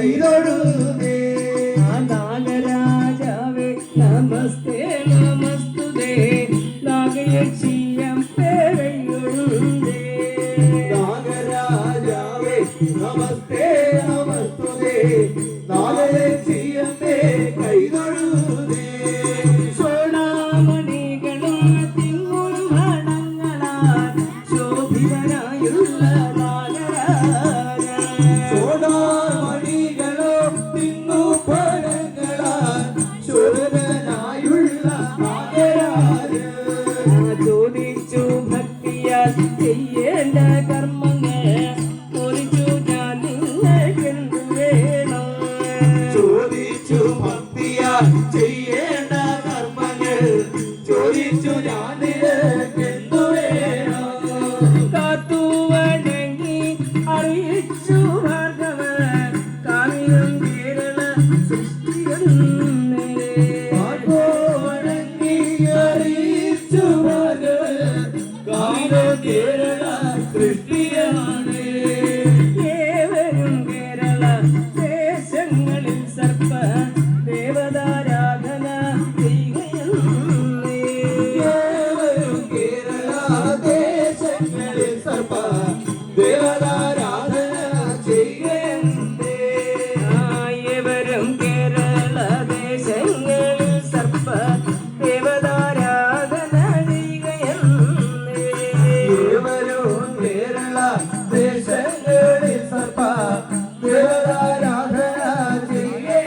കൈതൊഴുതേ നാഗരാജാവേ നമസ്തേ നമസ്തുതേ. നാഗയക്ഷിയം പേരയുണ്ടേ നാഗരാജാവേ നമസ്തേ നമസ്തുതേ. നാഗലക്ഷ്യമ്മേ കൈതൊഴുതേ സോണാമണികളും തിങ്ങും മണങ്ങളാൽ ശോഭിതനായുള്ള ചെയ്യേണ്ട കർമ്മങ്ങൾ ഒരിച്ചു ഞാൻ നിങ്ങൾക്കെന്ത് വേണം? ചോദിച്ചു ഭക്തിയാൽ ചെയ്യേണ്ട കർമ്മങ്ങൾ ചോദിച്ചു ഞാൻ നിനക്കെന്തു വേണം? കാത്തു വണങ്ങി അറിയിച്ചു ഭാർഗവ കാമിനം കേരള സൃഷ്ടിയെന്നേ ആർക്കോ വണങ്ങി അറിയിച്ചു ഭഗവൻ കാവിലോ കേരള സൃഷ്ടിയെന്ന് This